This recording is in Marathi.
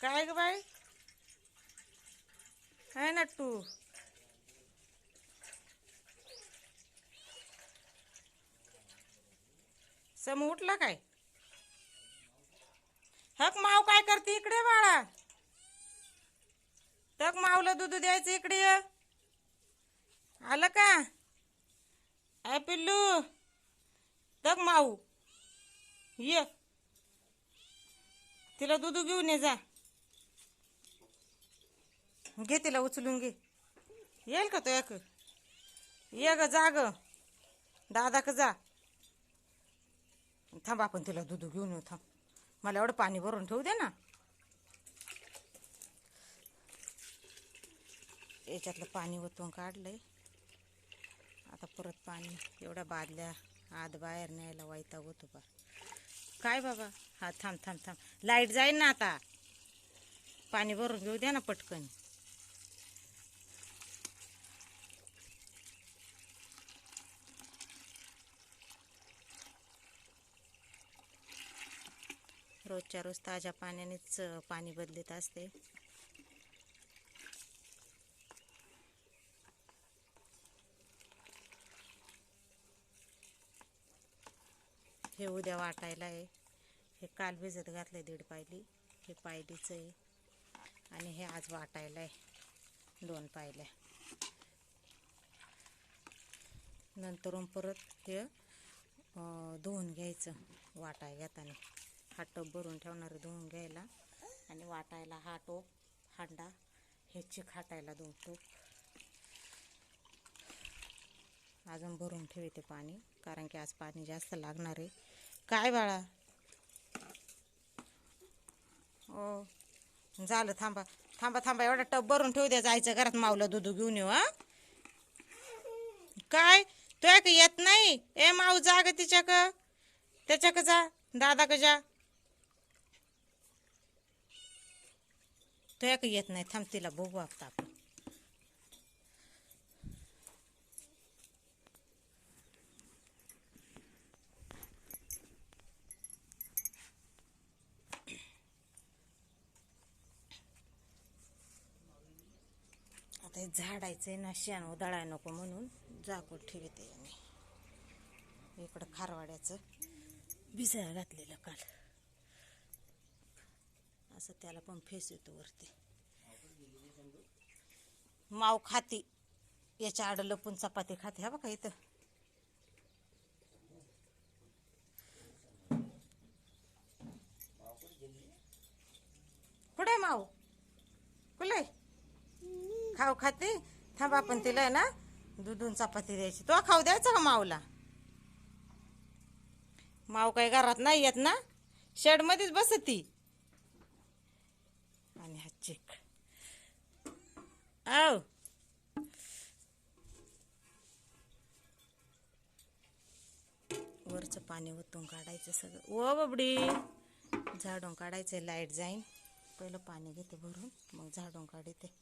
काय ग बाई? आहे ना तू सम उठला काय? हक माव काय करते इकडे बाळा? तक मावला दूध द्यायचं इकडे आलं का? आय पिल्लू. तक माऊ ये. तिला दूध घेऊन ये जा. घे तिला उचलून घे. येईल का तो एक? ये ग जा ग. दादा का जा. थांब आपण तिला दूध घेऊन येऊ थांब. मला एवढं पाणी भरून ठेवू दे ना. याच्यातलं पाणी ओतून काढलंय. आता परत पाणी एवढ्या बादल्या आत बाहेर न्यायला वायता होतो बा. काय बाबा? हा थांब थांब थांब. लाइट जाईल ना आता. पाणी भरून घेऊ द्या ना पटकन. रोजच्या रोज ताज्या पाण्यानेच पाणी बदलत असते. हे उद्या वाटायला आहे. हे काल भिजत घातलं दीड पायली. हे पायलीचं आहे. आणि हे आज वाटायला आहे. दोन पायल्या. नंतरून परत हे धुवून घ्यायचं वाटाय घेताना. हा टप भरून ठेवणार धुवून घ्यायला. आणि वाटायला हा टोप हांडा हे चिक हाटायला दोन टोप. अजून भरून ठेवते पाणी कारण की आज पाणी जास्त लागणार आहे. काय बाळा? ओ झालं थांबा थांबा थांबा एवढा टब भरून ठेवू द्या जायचं घरात मावलं दूध घेऊन येऊ हा. काय? तो एक येत नाही? ए माऊ जा तिच्याक. त्याच्याक जा दादा जा. तो एक येत नाही थांब तिला बघू आता आपण आता हे झाडायचं आहे ना शेण उदळाय नको म्हणून झाकून ठेवते इकडं खारवाड्याचं भिजायला घातलेलं काल असं त्याला पण फेस येतो वरती. माव खाती. याच्या आड लपून चपाती खाते. हा बघा इथं. कुठे माऊ कुले खाऊ खाते? थांबा पण तिला आहे ना दुधून चपाती द्यायची. तो खाऊ द्यायचा का माऊला माऊ काही घरात नाही येत ना? शेडमध्येच बसती. आणि हा चिक वरचं पाणी ओतून काढायचं सगळं. ओ बाबडी. झाडून काढायचं लाइट जाईन. पहिलं पाणी घेते भरून मग झाडून काढते.